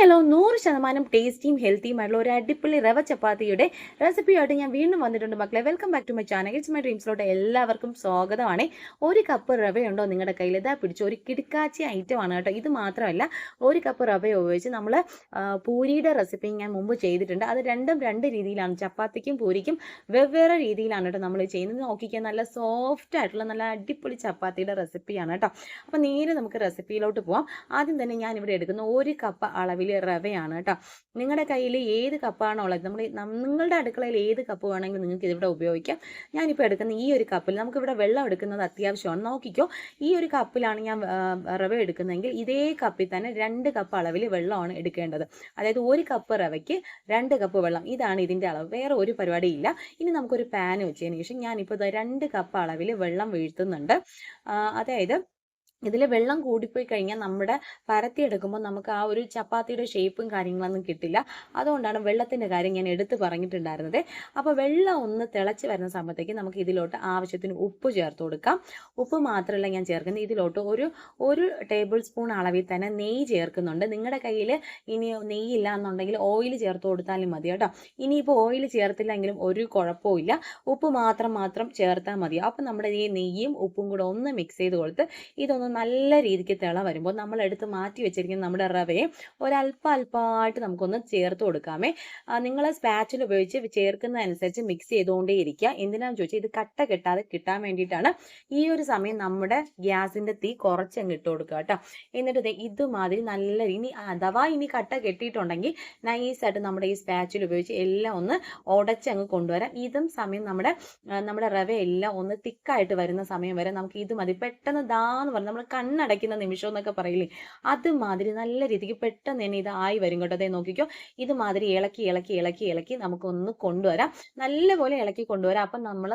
Hello നൂറ് ശതമാനം ടേസ്റ്റിയും ഹെൽത്തിയും ആയിട്ടുള്ള ഒരു അടിപൊളി റവ ചപ്പാത്തിയുടെ റെസിപ്പിയായിട്ട് ഞാൻ വീണ്ടും വന്നിട്ടുണ്ട് മക്കളെ. Welcome back to my channel it's my ഡ്രീംസിലോട്ട് എല്ലാവർക്കും സ്വാഗതമാണ്. ഒരു കപ്പ് റവയുണ്ടോ നിങ്ങളുടെ കയ്യിൽ? ഇതാ പിടിച്ചു. ഒരു കിടക്കാച്ചി ഐറ്റമാണ് കേട്ടോ. ഇത് മാത്രമല്ല ഒരു കപ്പ് റവ ഉപയോഗിച്ച് നമ്മൾ പൂരിയുടെ റെസിപ്പി ഞാൻ മുമ്പ് ചെയ്തിട്ടുണ്ട്. അത് രണ്ടും രണ്ട് രീതിയിലാണ്. ചപ്പാത്തിക്കും പൂരിക്കും വെവ്വേറെ രീതിയിലാണ് കേട്ടോ നമ്മൾ ചെയ്യുന്നത്. നോക്കിക്കാൻ നല്ല സോഫ്റ്റ് ആയിട്ടുള്ള നല്ല അടിപൊളി ചപ്പാത്തിയുടെ റെസിപ്പിയാണ് കേട്ടോ. അപ്പോൾ നേരെ നമുക്ക് റെസിപ്പിയിലോട്ട് പോവാം. ആദ്യം തന്നെ ഞാൻ ഇവിടെ എടുക്കുന്ന ഒരു കപ്പ് അളവിൽ റവയാണ് കേട്ടോ. നിങ്ങളുടെ കയ്യിൽ ഏത് കപ്പാണോ ഉള്ളത് നമ്മൾ നിങ്ങളുടെ അടുക്കളയിൽ ഏത് കപ്പ് വേണമെങ്കിലും നിങ്ങൾക്ക് ഇതിവിടെ ഉപയോഗിക്കാം. ഞാനിപ്പോൾ എടുക്കുന്ന ഈ ഒരു കപ്പിൽ നമുക്കിവിടെ വെള്ളം എടുക്കുന്നത് അത്യാവശ്യമാണ്. നോക്കിക്കോ ഈ ഒരു കപ്പിലാണ് ഞാൻ റവ എടുക്കുന്നതെങ്കിൽ ഇതേ കപ്പിൽ തന്നെ രണ്ട് കപ്പ് അളവിൽ വെള്ളമാണ് എടുക്കേണ്ടത്. അതായത് ഒരു കപ്പ് റവയ്ക്ക് രണ്ട് കപ്പ് വെള്ളം. ഇതാണ് ഇതിന്റെ അളവ്. വേറെ ഒരു പരിപാടി ഇല്ല ഇനി നമുക്കൊരു പാൻ വെച്ചതിന് ശേഷം ഞാനിപ്പോൾ രണ്ട് കപ്പ് അളവിൽ വെള്ളം വീഴ്ത്തുന്നുണ്ട്. അതായത് ഇതിൽ വെള്ളം കൂടിപ്പോയി കഴിഞ്ഞാൽ നമ്മുടെ പരത്തിയെടുക്കുമ്പോൾ നമുക്ക് ആ ഒരു ചപ്പാത്തിയുടെ ഷേപ്പും കാര്യങ്ങളൊന്നും കിട്ടില്ല. അതുകൊണ്ടാണ് വെള്ളത്തിന്റെ കാര്യം ഞാൻ എടുത്തു പറഞ്ഞിട്ടുണ്ടായിരുന്നത്. അപ്പോൾ വെള്ളം ഒന്ന് തിളച്ച് വരുന്ന സമയത്തേക്ക് നമുക്ക് ഇതിലോട്ട് ആവശ്യത്തിന് ഉപ്പ് ചേർത്ത് കൊടുക്കാം. ഉപ്പ് മാത്രമല്ല ഞാൻ ചേർക്കുന്നത്. ഇതിലോട്ട് ഒരു ഒരു ടേബിൾ സ്പൂൺ അളവിൽ തന്നെ നെയ്യ് ചേർക്കുന്നുണ്ട്. നിങ്ങളുടെ കയ്യിൽ ഇനി നെയ്യില്ല എന്നുണ്ടെങ്കിൽ ഓയിൽ ചേർത്ത് കൊടുത്താലും മതി കേട്ടോ. ഇനിയിപ്പോൾ ഓയിൽ ചേർത്തില്ലെങ്കിലും ഒരു കുഴപ്പമില്ല ഉപ്പ് മാത്രം മാത്രം ചേർത്താൽ മതി. അപ്പോൾ നമ്മുടെ ഈ നെയ്യും ഉപ്പും കൂടെ ഒന്ന് മിക്സ് ചെയ്ത് കൊടുത്ത് ഇതൊന്ന് നല്ല രീതിക്ക് തിള വരുമ്പോൾ നമ്മൾ എടുത്ത് മാറ്റി വെച്ചിരിക്കുന്ന നമ്മുടെ റവയെ ഒരല്പം അല്പമായിട്ട് നമുക്കൊന്ന് ചേർത്ത് കൊടുക്കാമേ. നിങ്ങൾ സ്പാച്ചിൽ ഉപയോഗിച്ച് ചേർക്കുന്നതനുസരിച്ച് മിക്സ് ചെയ്തുകൊണ്ടേ ഇരിക്കുക എന്തിനാണെന്ന് ചോദിച്ചാൽ ഇത് കട്ട കിട്ടാതെ കിട്ടാൻ വേണ്ടിയിട്ടാണ് ഈ ഒരു സമയം നമ്മുടെ ഗ്യാസിന്റെ തീ കുറച്ചങ്ങ് ഇട്ട് കൊടുക്കുക കേട്ടോ. എന്നിട്ട് ഇതുമാതിരി നല്ല ഇനി അഥവാ ഇനി കട്ട കെട്ടിയിട്ടുണ്ടെങ്കിൽ നൈസായിട്ട് നമ്മുടെ ഈ സ്പാച്ചിൽ ഉപയോഗിച്ച് എല്ലാം ഒന്ന് ഉടച്ചങ്ങ് കൊണ്ടുവരാം. ഇതും സമയം നമ്മുടെ നമ്മുടെ റവ എല്ലാം ഒന്ന് തിക്കായിട്ട് വരുന്ന സമയം വരെ നമുക്ക് ഇത് മതി. പെട്ടെന്ന് ദാന്ന് പറഞ്ഞ് നമ്മൾ കണ്ണടയ്ക്കുന്ന നിമിഷം എന്നൊക്കെ പറയില്ലേ? അതുമാതിരി നല്ല രീതിക്ക് പെട്ടെന്ന് തന്നെ ഇത് ആയി വരും കേട്ടോ. അതേ നോക്കിക്കോ. ഇതുമാതിരി ഇളക്കി ഇളക്കി ഇളക്കി ഇളക്കി നമുക്കൊന്ന് കൊണ്ടുവരാം. നല്ലപോലെ ഇളക്കി കൊണ്ടുവരാം. അപ്പം നമ്മൾ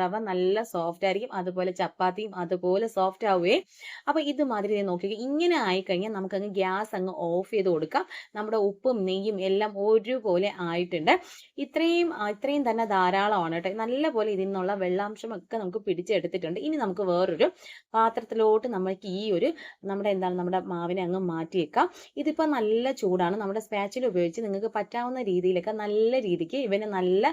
റവ നല്ല സോഫ്റ്റ് ആയിരിക്കും. അതുപോലെ ചപ്പാത്തിയും അതുപോലെ സോഫ്റ്റ് ആവുകയും അപ്പം ഇതുമാതിരി നോക്കിക്കോ. ഇങ്ങനെ ആയിക്കഴിഞ്ഞാൽ നമുക്കങ്ങ് ഗ്യാസ് അങ്ങ് ഓഫ് ചെയ്ത് കൊടുക്കാം. നമ്മുടെ ഉപ്പും നെയ്യും എല്ലാം ഒരുപോലെ ആയിട്ടുണ്ട്. ഇത്രയും ഇത്രയും തന്നെ ധാരാളമാണ് കേട്ടോ. നല്ലപോലെ ഇതിൽ നിന്നുള്ള വെള്ളാംശം ഒക്കെ നമുക്ക് പിടിച്ചെടുത്തിട്ടുണ്ട്. ഇനി നമുക്ക് വേറൊരു പാത്രത്തിലോട്ട് നമ്മൾക്ക് ഈ ഒരു നമ്മുടെ എന്താണ് നമ്മുടെ മാവിനെ അങ്ങ് മാറ്റി വെക്കാം. ഇതിപ്പോൾ നല്ല ചൂടാണ്. നമ്മുടെ സ്പാച്ചിൽ ഉപയോഗിച്ച് നിങ്ങൾക്ക് പറ്റാവുന്ന രീതിയിലൊക്കെ നല്ല രീതിക്ക് ഇവന് നല്ല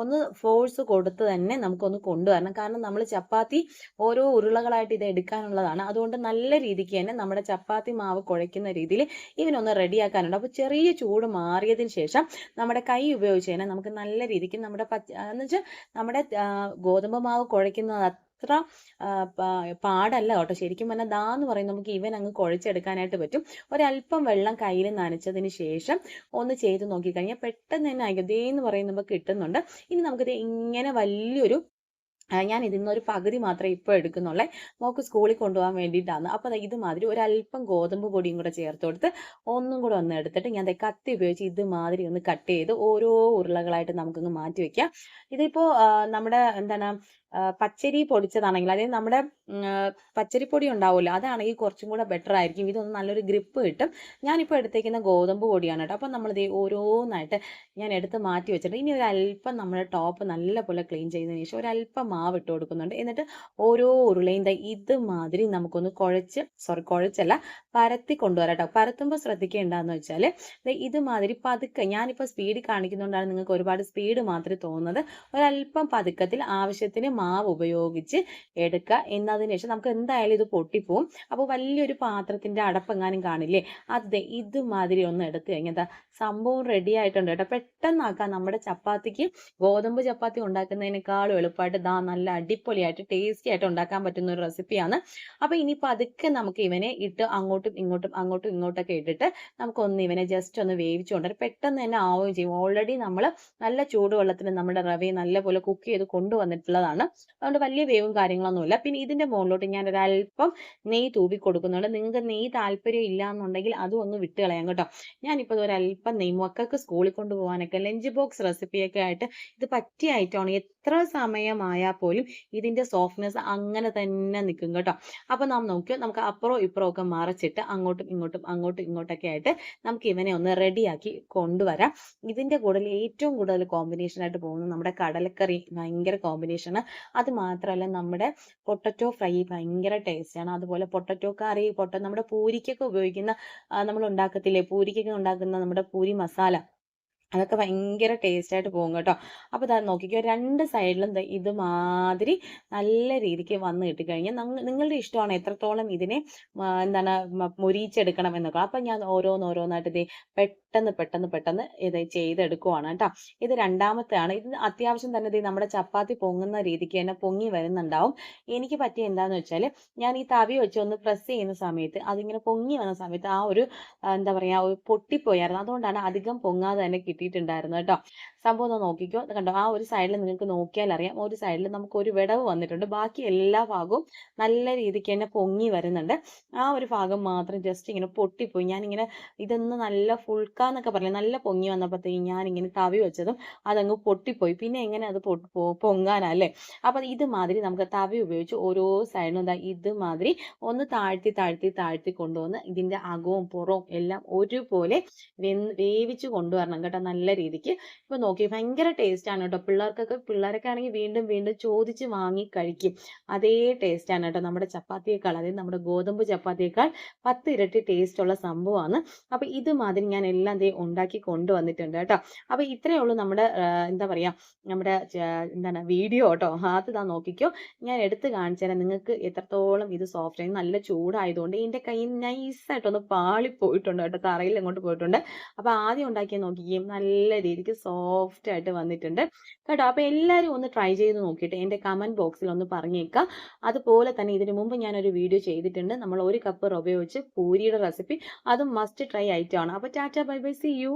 ഒന്ന് ഫോഴ്സ് കൊടുത്ത് തന്നെ നമുക്കൊന്ന് കൊണ്ടുവരണം. കാരണം നമ്മൾ ചപ്പാത്തി ഓരോ ഉരുളകളായിട്ട് ഇത് എടുക്കാനുള്ളതാണ്. അതുകൊണ്ട് നല്ല രീതിക്ക് തന്നെ നമ്മുടെ ചപ്പാത്തി മാവ് കുഴയ്ക്കുന്ന രീതിയിൽ ഇവനൊന്ന് റെഡിയാക്കാനുണ്ട് അപ്പോൾ ചെറിയ ചൂട് മാറിയതിന് ശേഷം നമ്മുടെ കൈ ഉപയോഗിച്ച് തന്നെ നമുക്ക് നല്ല രീതിക്ക് നമ്മുടെ പച്ച എന്ന് വെച്ചാൽ നമ്മുടെ ഗോതമ്പ് മാവ് കുഴയ്ക്കുന്നത് അത്ര പാടല്ല കേട്ടോ. ശരിക്കും പറഞ്ഞാൽ ദാ എന്ന് പറയും നമുക്ക് ഇവൻ അങ്ങ് കുഴച്ചെടുക്കാനായിട്ട് പറ്റും. ഒരല്പം വെള്ളം കയ്യിൽ നനച്ചതിന് ശേഷം ഒന്ന് ചെയ്ത് നോക്കിക്കഴിഞ്ഞാൽ പെട്ടെന്ന് തന്നെ ആയിരിക്കും ദേ എന്ന് പറയുമ്പോൾ കിട്ടുന്നുണ്ട്. ഇനി നമുക്കിത് ഇങ്ങനെ വലിയൊരു ഞാൻ ഇതിൽ നിന്ന് ഒരു പകുതി മാത്രമേ ഇപ്പോൾ എടുക്കുന്നുള്ളേ. മോക്ക് സ്കൂളിൽ കൊണ്ടുപോകാൻ വേണ്ടിയിട്ടാണ്. അപ്പോൾ ഇതുമാതിരി ഒരല്പം ഗോതമ്പ് പൊടിയും കൂടെ ചേർത്ത് കൊടുത്ത് ഒന്നും കൂടെ ഒന്ന് എടുത്തിട്ട് ഞാൻ കത്തി ഉപയോഗിച്ച് ഇതുമാതിരി ഒന്ന് കട്ട് ചെയ്ത് ഓരോ ഉരുളകളായിട്ട് നമുക്കൊന്ന് മാറ്റി വെക്കാം. ഇതിപ്പോൾ നമ്മുടെ എന്താണ് പച്ചരി പൊടിച്ചതാണെങ്കിൽ അതായത് നമ്മുടെ പച്ചരി പൊടി പച്ചരിപ്പൊടി ഉണ്ടാവുമല്ലോ അതാണെങ്കിൽ കുറച്ചും കൂടെ ബെറ്റർ ആയിരിക്കും. ഇതൊന്ന് നല്ലൊരു ഗ്രിപ്പ് കിട്ടും. ഞാനിപ്പോൾ എടുത്തേക്കുന്ന ഗോതമ്പ് പൊടിയാണ് കേട്ടോ. അപ്പം നമ്മളിത് ഓരോന്നായിട്ട് ഞാൻ എടുത്ത് മാറ്റി വെച്ചിട്ട് ഇനി ഒരു അല്പം നമ്മുടെ ടോപ്പ് നല്ലപോലെ ക്ലീൻ ചെയ്തതിന് ശേഷം ഒരല്പം മാവ് ഇട്ട് കൊടുക്കുന്നുണ്ട്. എന്നിട്ട് ഓരോ ഉരുളയും ഇതുമാതിരി നമുക്കൊന്ന് കുഴച്ച് സോറി കുഴച്ചല്ല പരത്തി കൊണ്ടുവരാം കേട്ടോ. പരത്തുമ്പോൾ ശ്രദ്ധിക്കേണ്ടതെന്ന് വെച്ചാൽ ഇതുമാതിരി പതുക്കെ ഞാനിപ്പോൾ സ്പീഡ് കാണിക്കുന്നതുകൊണ്ടാണ് നിങ്ങൾക്ക് ഒരുപാട് സ്പീഡ് മാത്രമേ തോന്നുന്നത്. ഒരല്പം പതുക്കത്തിൽ ആവശ്യത്തിന് മാവ് ഉപയോഗിച്ച് എടുക്കുക. എന്നതിന് ശേഷം നമുക്ക് എന്തായാലും ഇത് പൊട്ടിപ്പോവും. അപ്പോൾ വലിയൊരു പാത്രത്തിന്റെ അടപ്പെങ്ങാനും കാണില്ലേ? അത് ഇതുമാതിരി ഒന്ന് എടുത്തു കഴിഞ്ഞാൽ സംഭവം റെഡി ആയിട്ടുണ്ട് കേട്ടോ. പെട്ടെന്നാക്കാം നമ്മുടെ ചപ്പാത്തിക്ക് ഗോതമ്പ് ചപ്പാത്തി ഉണ്ടാക്കുന്നതിനേക്കാളും എളുപ്പമായിട്ട് ദാ നല്ല അടിപൊളിയായിട്ട് ടേസ്റ്റി ആയിട്ട് ഉണ്ടാക്കാൻ പറ്റുന്ന ഒരു റെസിപ്പിയാണ് അപ്പോൾ ഇനി പതുക്കെ നമുക്ക് ഇവനെ ഇട്ട് അങ്ങോട്ടും ഇങ്ങോട്ടും അങ്ങോട്ടും ഇങ്ങോട്ടൊക്കെ ഇട്ടിട്ട് നമുക്കൊന്ന് ഇവനെ ജസ്റ്റ് ഒന്ന് വേവിച്ചുകൊണ്ട് പെട്ടെന്ന് തന്നെ ആവുകയും ചെയ്യും. ഓൾറെഡി നമ്മൾ നല്ല ചൂടുവെള്ളത്തിൽ നമ്മുടെ റവയെ നല്ലപോലെ കുക്ക് ചെയ്ത് കൊണ്ടുവന്നിട്ടുള്ളതാണ്. അതുകൊണ്ട് വലിയ വേവും കാര്യങ്ങളൊന്നുമില്ല. പിന്നെ ഇതിന്റെ മുകളിലോട്ട് ഞാൻ ഒരല്പം നെയ്യ് തൂവി കൊടുക്കുന്നുണ്ട്. നിങ്ങൾക്ക് നെയ്യ് താല്പര്യം ഇല്ല എന്നുണ്ടെങ്കിൽ അതും ഒന്ന് വിട്ട് കളയാം കേട്ടോ. ഞാനിപ്പോൾ ഒരല്പം നെയ്യ് മക്കൾക്ക് സ്കൂളിൽ കൊണ്ടുപോകാനൊക്കെ ലഞ്ച് ബോക്സ് റെസിപ്പിയൊക്കെ ആയിട്ട് ഇത് പറ്റിയ ഐറ്റമാണ് എത്ര സമയമായാൽ പോലും ഇതിന്റെ സോഫ്റ്റ്നെസ് അങ്ങനെ തന്നെ നിൽക്കും കേട്ടോ. അപ്പോൾ നാം നോക്കിയോ നമുക്ക് അപ്പുറവും ഇപ്പുറവും ഒക്കെ മറിച്ചിട്ട് അങ്ങോട്ടും ഇങ്ങോട്ടും അങ്ങോട്ടും ഇങ്ങോട്ടൊക്കെ ആയിട്ട് നമുക്ക് ഇവനെ ഒന്ന് റെഡിയാക്കി കൊണ്ടുവരാം. ഇതിന്റെ കൂടുതൽ ഏറ്റവും കൂടുതൽ കോമ്പിനേഷൻ ആയിട്ട് പോകുന്നത് നമ്മുടെ കടലക്കറി ഭയങ്കര കോമ്പിനേഷനാണ് അത് മാത്രമല്ല നമ്മുടെ പൊട്ടറ്റോ ഫ്രൈ ഭയങ്കര ടേസ്റ്റാണ് അതുപോലെ പൊട്ടറ്റോ കറി പൊട്ട നമ്മുടെ പൂരിക്കൊക്കെ ഉപയോഗിക്കുന്ന നമ്മൾ ഉണ്ടാക്കത്തില്ലേ? പൂരിക്കൊക്കെ ഉണ്ടാക്കുന്ന നമ്മുടെ പൂരി മസാല. അതൊക്കെ ഭയങ്കര ടേസ്റ്റായിട്ട് പോകും കേട്ടോ. അപ്പോൾ ഇതാ നോക്കിക്കോ രണ്ട് സൈഡിലും ഇതുമാതിരി നല്ല രീതിക്ക് വന്ന് കിട്ടിക്കഴിഞ്ഞാൽ നിങ്ങളുടെ ഇഷ്ടമാണ് എത്രത്തോളം ഇതിനെ എന്താണ് മുരിച്ചെടുക്കണം എന്നൊക്കെ അപ്പം ഞാൻ ഓരോന്നോരോന്നായിട്ട് ഇത് പെട്ടെന്ന് പെട്ടെന്ന് പെട്ടെന്ന് ഇത് ചെയ്തെടുക്കുവാണ് കേട്ടോ. ഇത് രണ്ടാമത്തെയാണ്. ഇത് അത്യാവശ്യം തന്നെ ഇത് നമ്മുടെ ചപ്പാത്തി പൊങ്ങുന്ന രീതിക്ക് തന്നെ പൊങ്ങി വരുന്നുണ്ടാവും. എനിക്ക് പറ്റിയ എന്താണെന്ന് വെച്ചാൽ ഞാൻ ഈ തവി വെച്ച് ഒന്ന് പ്രസ് ചെയ്യുന്ന സമയത്ത് അതിങ്ങനെ പൊങ്ങി വന്ന സമയത്ത് ആ ഒരു എന്താ പറയുക പൊട്ടിപ്പോയായിരുന്നു അതുകൊണ്ടാണ് അധികം പൊങ്ങാതെ തന്നെ കിട്ടിയിട്ടുണ്ടായിരുന്നത് കേട്ടോ. സംഭവം ഒന്ന് നോക്കിക്കോ. കണ്ടോ? ആ ഒരു സൈഡിൽ നിങ്ങൾക്ക് നോക്കിയാൽ അറിയാം. ഒരു സൈഡിൽ നമുക്ക് ഒരു വിടവ് വന്നിട്ടുണ്ട്. ബാക്കി എല്ലാ ഭാഗവും നല്ല രീതിക്ക് തന്നെ പൊങ്ങി വരുന്നുണ്ട്. ആ ഒരു ഭാഗം മാത്രം ജസ്റ്റ് ഇങ്ങനെ പൊട്ടിപ്പോയി. ഞാനിങ്ങനെ ഇതൊന്ന് നല്ല ഫുൾക്കാന്നൊക്കെ പറഞ്ഞില്ലേ നല്ല പൊങ്ങി വന്നപ്പോഴത്തേക്കും ഞാനിങ്ങനെ തവി വെച്ചതും അതങ്ങ് പൊട്ടിപ്പോയി. പിന്നെ എങ്ങനെ അത് പൊങ്ങാനല്ലേ അപ്പൊ ഇതുമാതിരി നമുക്ക് തവി ഉപയോഗിച്ച് ഓരോ സൈഡിലും എന്താ ഇതുമാതിരി ഒന്ന് താഴ്ത്തി താഴ്ത്തി താഴ്ത്തി കൊണ്ടുവന്ന് ഇതിന്റെ അകവും പുറവും എല്ലാം ഒരുപോലെ വേവിച്ച് കൊണ്ടുവരണം കേട്ടോ. നല്ല രീതിക്ക്. ഇപ്പൊ നോക്കി ഭയങ്കര ടേസ്റ്റ് ആണ് കേട്ടോ പിള്ളേർക്കൊക്കെ പിള്ളേരൊക്കെ ആണെങ്കിൽ വീണ്ടും വീണ്ടും ചോദിച്ച് വാങ്ങി കഴിക്കും. അതേ ടേസ്റ്റ് ആണ് കേട്ടോ നമ്മുടെ ചപ്പാത്തിയേക്കാൾ അതായത് നമ്മുടെ ഗോതമ്പ് ചപ്പാത്തിയേക്കാൾ പത്ത് ഇരട്ടി ടേസ്റ്റ് ഉള്ള സംഭവമാണ് അപ്പൊ ഇതുമാതിരി ഞാൻ എല്ലാം ദേ ഉണ്ടാക്കി കൊണ്ടുവന്നിട്ടുണ്ട് കേട്ടോ അപ്പൊ ഇത്രയേ ഉള്ളൂ നമ്മുടെ എന്താ പറയാ നമ്മുടെ എന്താണ് വീഡിയോ കേട്ടോ അത് ഇതാ നോക്കിക്കോ. ഞാൻ എടുത്ത് കാണിച്ചു തരാം. നിങ്ങൾക്ക് എത്രത്തോളം ഇത് സോഫ്റ്റ് ആയി നല്ല ചൂടായതുകൊണ്ട് ഇതിന്റെ കൈ നൈസായിട്ടൊന്ന് പാളി പോയിട്ടുണ്ട് കേട്ടോ തറയിൽ അങ്ങോട്ട് പോയിട്ടുണ്ട്. അപ്പൊ ആദ്യം ഉണ്ടാക്കിയാൽ നോക്കിക്കുകയും നല്ല രീതിക്ക് സോഫ്റ്റ് ആയിട്ട് വന്നിട്ടുണ്ട്. കേട്ടോ അപ്പൊ എല്ലാവരും ഒന്ന് ട്രൈ ചെയ്ത് നോക്കിയിട്ട് എന്റെ കമന്റ് ബോക്സിൽ ഒന്ന് പറഞ്ഞേക്കാം. അതുപോലെ തന്നെ ഇതിന് മുമ്പ് ഞാൻ ഒരു വീഡിയോ ചെയ്തിട്ടുണ്ട്. നമ്മൾ ഒരു കപ്പ് റവ വെച്ച് പൂരിയുടെ റെസിപ്പി അതും മസ്റ്റ് ട്രൈ ആയിട്ടാണ് അപ്പൊ tata bye bye see you